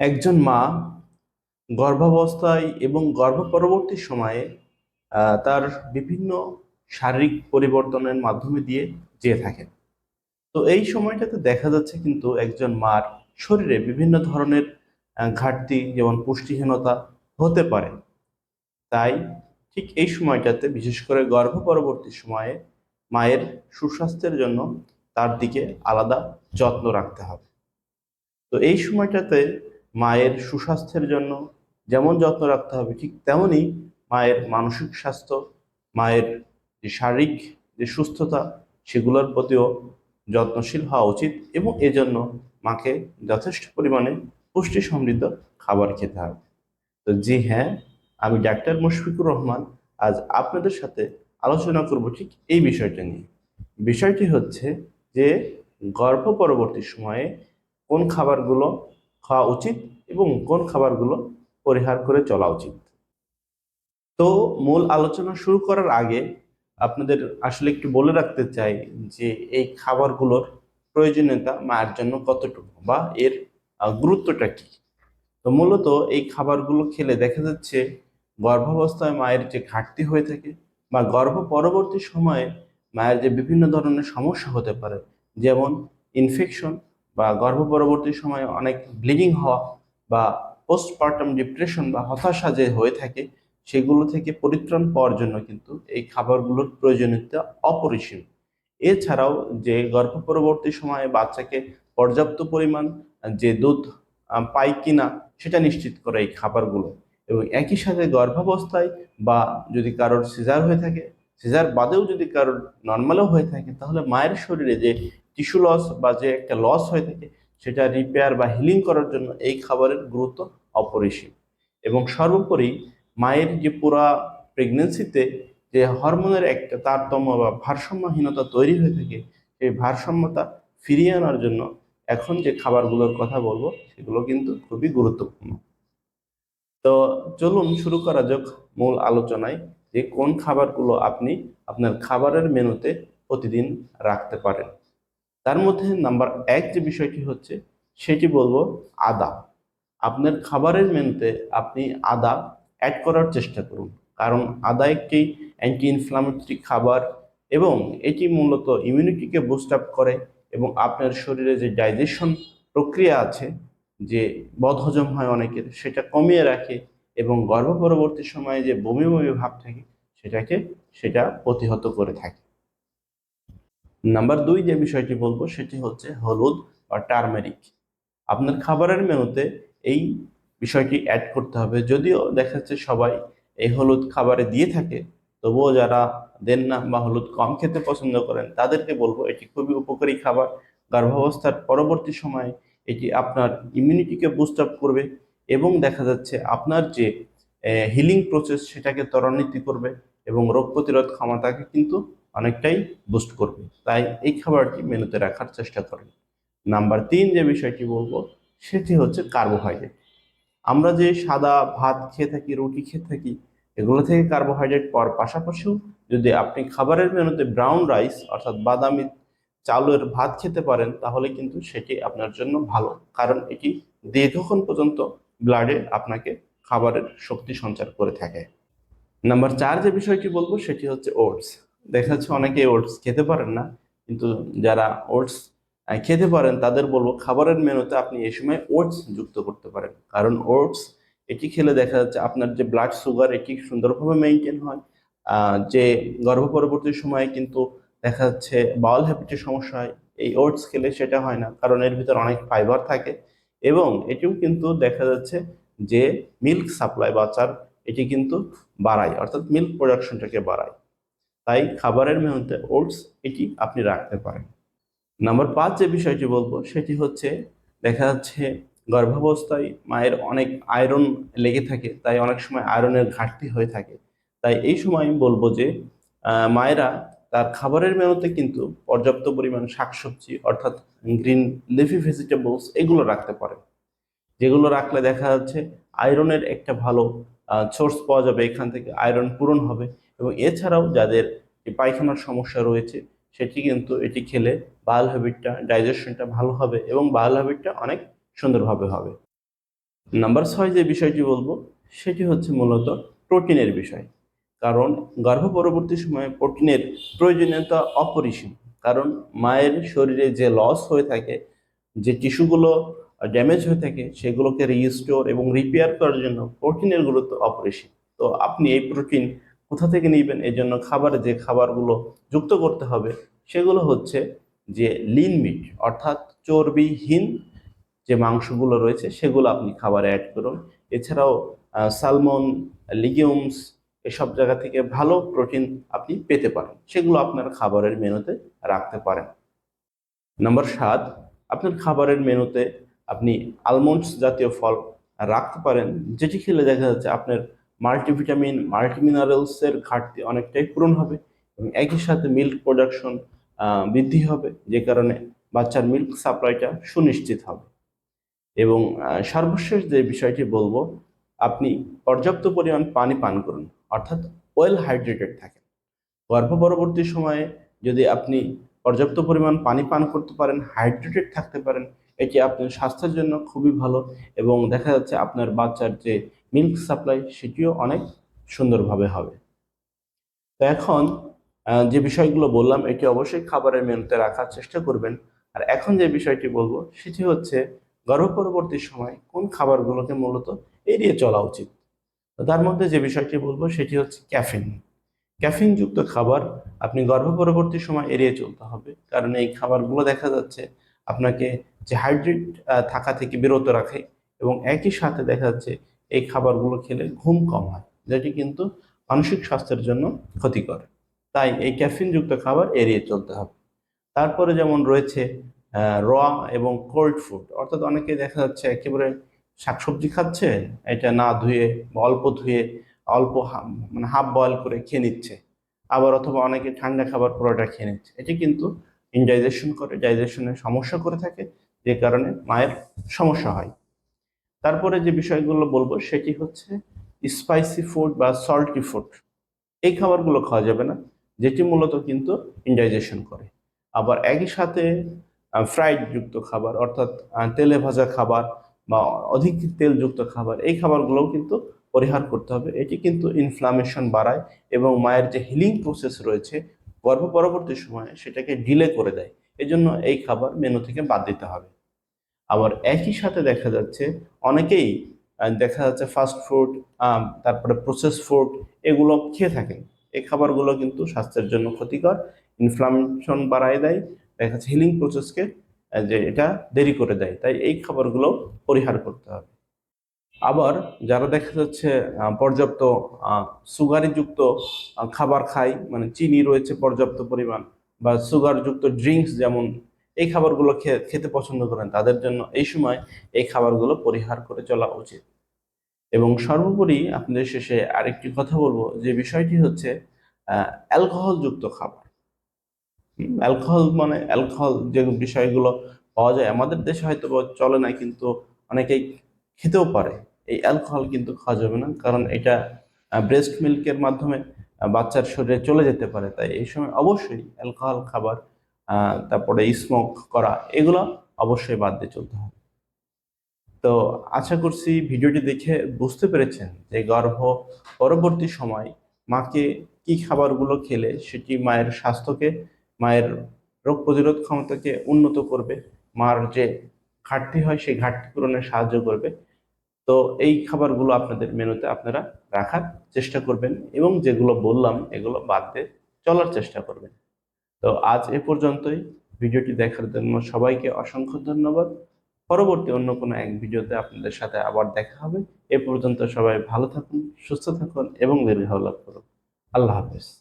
একজন মা গর্ভাবস্থায় এবং গর্ভ পরবর্তী সময়ে তার বিভিন্ন শারীরিক পরিবর্তনের মাধ্যমে দিয়ে যেয়ে থাকেন। তো এই সময়টাতে দেখা যাচ্ছে কিন্তু একজন মার শরীরে বিভিন্ন ধরনের ঘাটতি যেমন পুষ্টিহীনতা হতে পারে। তাই ঠিক এই সময়টাতে বিশেষ করে গর্ভ পরবর্তী সময়ে মায়ের সুস্বাস্থ্যের জন্য তার দিকে আলাদা যত্ন রাখতে হবে। তো এই সময়টাতে মায়ের সুস্বাস্থ্যের জন্য যেমন যত্ন রাখতে হবে, ঠিক তেমনই মায়ের মানসিক স্বাস্থ্য, মায়ের যে শারীরিক যে সুস্থতা, সেগুলোর প্রতিও যত্নশীল হওয়া উচিত এবং এজন্য মাকে যথেষ্ট পরিমাণে পুষ্টি সমৃদ্ধ খাবার খেতে হবে। তো জি হ্যাঁ আমি ডাক্তার মুশফিকুর রহমান আজ আপনাদের সাথে আলোচনা করব ঠিক এই বিষয়টা নিয়ে। বিষয়টি হচ্ছে যে গর্ভ পরবর্তী সময়ে কোন খাবারগুলো খাওয়া উচিত এবং কোন খাবারগুলো পরিহার করে চলা উচিত। তো মূল আলোচনা শুরু করার আগে আপনাদের আসলে একটু বলে রাখতে চাই যে এই খাবারগুলোর প্রয়োজনীয়তা মায়ের জন্য কতটুকু বা এর গুরুত্বটা কি? তো মূলত এই খাবারগুলো খেলে দেখা যাচ্ছে গর্ভাবস্থায় মায়ের যে ঘাটতি হয়ে থাকে বা গর্ভ পরবর্তী সময়ে মায়ের যে বিভিন্ন ধরনের সমস্যা হতে পারে, যেমন ইনফেকশন বা গর্ভ পরবর্তী সময়ে অনেক ব্লিডিং হওয়া বা পোস্টপার্টাম ডিপ্রেশন বা হতাশা যে হয়ে থাকে, সেগুলো থেকে পরিত্রাণ পাওয়ার জন্য কিন্তু এই খাবারগুলোর প্রয়োজনীয়তা অপরিসীম। এছাড়াও যে গর্ভ পরবর্তী সময়ে বাচ্চাকে পর্যাপ্ত পরিমাণ যে দুধ পায় কিনা, সেটা নিশ্চিত করে এই খাবারগুলো। এবং একই সাথে গর্ভাবস্থায় বা যদি কারোর সিজার হয়ে থাকে সিজার বাদেও যদি কারোর নর্মালও হয়ে থাকে, তাহলে মায়ের শরীরে যে টিস্যু লস বা যে একটা লস হয়ে থাকে, সেটা রিপেয়ার বা হিলিং করার জন্য এই খাবারের গুরুত্ব অপরিসীম। এবং সর্বোপরি মায়ের যে পুরা প্রেগনেন্সিতে যে হরমোনের একটা তারতম্য বা ভারসাম্যহীনতা তৈরি হয়ে থাকে, সেই ভারসাম্যতা ফিরিয়ে আনার জন্য এখন যে খাবারগুলোর কথা বলব, সেগুলো কিন্তু খুবই গুরুত্বপূর্ণ। তো চলুন শুরু করা যাক মূল আলোচনায় যে কোন খাবারগুলো আপনি আপনার খাবারের মেনুতে প্রতিদিন রাখতে পারেন। তার মধ্যে নাম্বার এক যে বিষয়টি হচ্ছে, সেটি বলব আদা আপনার খাবারের মেনুতে আপনি আদা অ্যাড করার চেষ্টা করুন। কারণ আদা একটি অ্যান্টি ইনফ্লামেটরি খাবার এবং এটি মূলত ইমিউনিটিকে বুস্ট আপ করে এবং আপনার শরীরে যে ডাইজেশন প্রক্রিয়া আছে, যে বদহজম হয় অনেকের, সেটা কমিয়ে রাখে এবং গর্ভ পরবর্তী সময়ে যে বমি বমি ভাব থাকে, সেটাকে, সেটা প্রতিহত করে থাকে। নাম্বার দুই যে বিষয়টি বলব সেটি হচ্ছে হলুদ বা টার্মেরিক। আপনার খাবারের মেনুতে এই বিষয়টি অ্যাড করতে হবে। যদিও দেখা যাচ্ছে সবাই এই হলুদ খাবারে দিয়ে থাকে, তবুও যারা দেন না বা হলুদ কম খেতে পছন্দ করেন, তাদেরকে বলব এটি খুবই উপকারী খাবার। গর্ভাবস্থার পরবর্তী সময়ে এটি আপনার ইমিউনিটিকে বুস্ট আপ করবে এবং দেখা যাচ্ছে আপনার যে হিলিং প্রসেস সেটাকে ত্বরান্বিত করবে এবং রোগ প্রতিরোধ ক্ষমতাকে কিন্তু অনেকটাই বুস্ট করবে। তাই এই খাবারটি মেনুতে রাখার চেষ্টা করেন। নাম্বার তিন যে বিষয়টি বলব, সেটি হচ্ছে কার্বোহাইড্রেট আমরা যে সাদা ভাত খেয়ে থাকি, রুটি খেয়ে থাকি, এগুলো থেকে কার্বোহাইড্রেট পাওয়ার পাশাপাশিও যদি আপনি খাবারের মেনুতে ব্রাউন রাইস অর্থাৎ বাদামি চাউলের ভাত খেতে পারেন, তাহলে কিন্তু সেটি আপনার জন্য ভালো। কারণ এটি দীর্ঘক্ষণ পর্যন্ত ব্লাডে আপনাকে খাবারের শক্তি সঞ্চার করে থাকে। নাম্বার চার যে বিষয়টি বলব, সেটি হচ্ছে ওটস দেখা যাচ্ছে অনেকে ওটস খেতে পারেন না, কিন্তু যারা ওটস খেতে পারেন, তাদের বলব খাবারের মেনুতে আপনি এই সময় ওটস যুক্ত করতে পারেন। কারণ ওটস, এটি খেলে দেখা যাচ্ছে আপনার যে ব্লাড সুগার এটি সুন্দরভাবে মেনটেন হয়। যে গর্ভ পরবর্তী সময়ে কিন্তু দেখা যাচ্ছে বাউল হ্যাবিটের সমস্যা হয়, এই ওটস খেলে সেটা হয় না, কারণ এর ভিতর অনেক ফাইবার থাকে। এবং এটিও কিন্তু দেখা যাচ্ছে যে মিল্ক সাপ্লাই বাচ্চার এটি কিন্তু বাড়ায়, অর্থাৎ মিল্ক প্রোডাকশনটাকে বাড়ায়। তাই খাবারের মেনুতে ওটস এটি আপনি রাখতে পারেন। নাম্বার পাঁচ যে বিষয়টি বলব, সেটি হচ্ছে দেখা যাচ্ছে গর্ভাবস্থায় মায়ের অনেক আয়রন লেগে থাকে, তাই অনেক সময় আয়রনের ঘাটতি হয়ে থাকে। তাই এই সময় আমি বলব যে মায়েরা তার খাবারের মেনুতে কিন্তু পর্যাপ্ত পরিমাণ শাকসবজি, অর্থাৎ গ্রিন লিফি ভেজিটেবলস এগুলো রাখতে পারে যেগুলো রাখলে দেখা যাচ্ছে আয়রনের একটা ভালো সোর্স পাওয়া যাবে, এখান থেকে আয়রন পূরণ হবে। এবং এছাড়াও যাদের পায়খানার সমস্যা রয়েছে, সেটি কিন্তু এটি খেলে বাল হ্যাবিটটা ডাইজেশনটা ভালো হবে এবং বাল হ্যাবিটটা অনেক সুন্দরভাবে হবে। নাম্বার ছয় যে বিষয়টি বলব, সেটি হচ্ছে মূলত প্রোটিনের বিষয়। কারণ গর্ভ পরবর্তী সময়ে প্রোটিনের প্রয়োজনীয়তা অপরিসীম। কারণ মায়ের শরীরে যে লস হয়ে থাকে, যে টিস্যুগুলো ড্যামেজ হয়ে থাকে, সেগুলোকে রিস্টোর এবং রিপেয়ার করার জন্য প্রোটিনের গুরুত্ব অপরিসীম। তো আপনি এই প্রোটিন কোথা থেকে নেবেন? এই জন্য খাবারে, যে খাবারগুলো যুক্ত করতে হবে, সেগুলো হচ্ছে যে লিন মিট অর্থাৎ চর্বিহীন যে মাংসগুলো রয়েছে, সেগুলো আপনি খাবারে অ্যাড করুন। এছাড়াও সালমন লিগিউমস এসব জায়গা থেকে ভালো প্রোটিন আপনি পেতে পারেন। সেগুলো আপনার খাবারের মেনুতে রাখতে পারেন। নাম্বার সাত, আপনার খাবারের মেনুতে আপনি আলমন্ডস জাতীয় ফল রাখতে পারেন, যেটি খেলে দেখা যাচ্ছে আপনার মাল্টিভিটামিন মাল্টিমিনারেলসের ঘাটতি অনেকটাই পূরণ হবে এবং একই সাথে মিল্ক প্রোডাকশন বৃদ্ধি হবে, যে কারণে বাচ্চার মিল্ক সাপ্লাইটা সুনিশ্চিত হবে। এবং সর্বশেষ যে বিষয়টি বলব, আপনি পর্যাপ্ত পরিমাণ পানি পান করুন, অর্থাৎ ওয়েল হাইড্রেটেড থাকেন। গর্ভ পরবর্তী সময়ে যদি আপনি পর্যাপ্ত পরিমাণ পানি পান করতে পারেন হাইড্রেটেড থাকতে পারেন, এটি আপনার স্বাস্থ্যের জন্য খুবই ভালো এবং দেখা যাচ্ছে আপনার বাচ্চার যে মিল্ক সাপ্লাই সেটিও অনেক সুন্দরভাবে হবে। তো এখন যে বিষয়গুলো বললাম, এটি অবশ্যই খাবারের মেনুতে রাখার চেষ্টা করবেন। আর এখন যে বিষয়টি বলব, সেটি হচ্ছে গর্ভ পরবর্তী সময় কোন খাবারগুলোকে মূলত এড়িয়ে চলা উচিত। তার মধ্যে যে বিষয়টি বলব, সেটি হচ্ছে ক্যাফিন। ক্যাফিনযুক্ত খাবার আপনি গর্ভ পরবর্তী সময় এড়িয়ে চলতে হবে। কারণ এই খাবারগুলো দেখা যাচ্ছে আপনাকে যে হাইড্রেট থাকা থেকে বিরত রাখে এবং একই সাথে দেখা যাচ্ছে এই খাবারগুলো খেলে ঘুম কম হয়, যেটি কিন্তু মানসিক স্বাস্থ্যের জন্য ক্ষতিকর। তাই এই ক্যাফিনযুক্ত খাবার এড়িয়ে চলতে হবে। তারপরে যেমন রয়েছে র এবং কোল্ড ফুড অর্থাৎ অনেকে দেখা যাচ্ছে একেবারে শাকসবজি খাচ্ছে, এটা না ধুয়ে বা অল্প ধুয়ে অল্প মানে হাফ বয়েল করে খেয়ে নিচ্ছে। আবার অথবা অনেকে ঠান্ডা খাবার পুরোটা খেয়ে নিচ্ছে। এটি কিন্তু ইনডাইজেশন করে ডাইজেশনের সমস্যা করে থাকে, যে কারণে মায়ের সমস্যা হয়। তারপরে যে বিষয়গুলো বলব সেটি হচ্ছে স্পাইসি ফুড বা সল্টি ফুড এই খাবারগুলো খাওয়া যাবে না, যেটি মূলত কিন্তু ইনডাইজেশন করে। আবার একই সাথে ফ্রাইড যুক্ত খাবার অর্থাৎ তেলে ভাজা খাবার বা অধিক তেলযুক্ত খাবার, এই খাবারগুলোও কিন্তু পরিহার করতে হবে। এটি কিন্তু ইনফ্লামেশন বাড়ায় এবং মায়ের যে হিলিং প্রসেস রয়েছে, গর্ভ পরবর্তী সময়ে সেটাকে ডিলে করে দেয়। এজন্য এই খাবার মেনু থেকে বাদ দিতে হবে। আবার একই সাথে দেখা যাচ্ছে, অনেকেই দেখা যাচ্ছে ফাস্ট ফুড তারপরে প্রসেস ফুড এগুলো খেয়ে থাকেন। এই খাবারগুলো কিন্তু স্বাস্থ্যের জন্য ক্ষতিকর ইনফ্লামেশন বাড়ায় দেয়, দেখা যাচ্ছে হিলিং প্রসেসকে যে এটা দেরি করে দেয়। তাই এই খাবারগুলো পরিহার করতে হবে। আবার যারা দেখা যাচ্ছে পর্যাপ্ত সুগারিযুক্ত খাবার খায় মানে চিনি রয়েছে পর্যাপ্ত পরিমাণ, বা সুগারযুক্ত ড্রিঙ্কস যেমন এই খাবারগুলো খেতে পছন্দ করেন। তাদের জন্য এই সময় এই খাবারগুলো পরিহার করে চলা উচিত। এবং সর্বোপরি আপনাদের শেষে আরেকটি কথা বলব, যে বিষয়টি হচ্ছে অ্যালকোহলযুক্ত খাবার। অ্যালকোহল মানে অ্যালকোহল যে বিষয়গুলো পাওয়া যায়, আমাদের দেশে হয়তো চলে না, কিন্তু অনেকেই খেতেও পারে। এই অ্যালকোহল কিন্তু খাওয়া যাবে না, কারণ এটা ব্রেস্ট মিল্কের মাধ্যমে বাচ্চার শরীরে চলে যেতে পারে। তাই এই সময় অবশ্যই অ্যালকোহল খাবার তারপরে স্মোক করা, এগুলো অবশ্যই বাদ দিয়ে চলতে হবে। তো আশা করছি ভিডিওটি দেখে বুঝতে পেরেছেন যে গর্ভ পরবর্তী সময় মাকে কি খাবারগুলো খেলে সেটি মায়ের স্বাস্থ্যকে, মায়ের রোগ প্রতিরোধ ক্ষমতাকে উন্নত করবে, মার যে ঘাটতি হয় সেই ঘাটতি পূরণে সাহায্য করবে। তো এই খাবারগুলো আপনাদের মেনুতে আপনারা রাখার চেষ্টা করবেন এবং যেগুলো বললাম এগুলো বাদ দিয়ে চলার চেষ্টা করবেন। তো আজ এ পর্যন্তই। ভিডিওটি দেখার জন্য সবাইকে অসংখ্য ধন্যবাদ। পরবর্তী অন্য কোনো এক ভিডিওতে আপনাদের সাথে আবার দেখা হবে। এ পর্যন্ত সবাই ভালো থাকুন, সুস্থ থাকুন এবং দীর্ঘ লাভ করুন। আল্লাহ হাফেজ।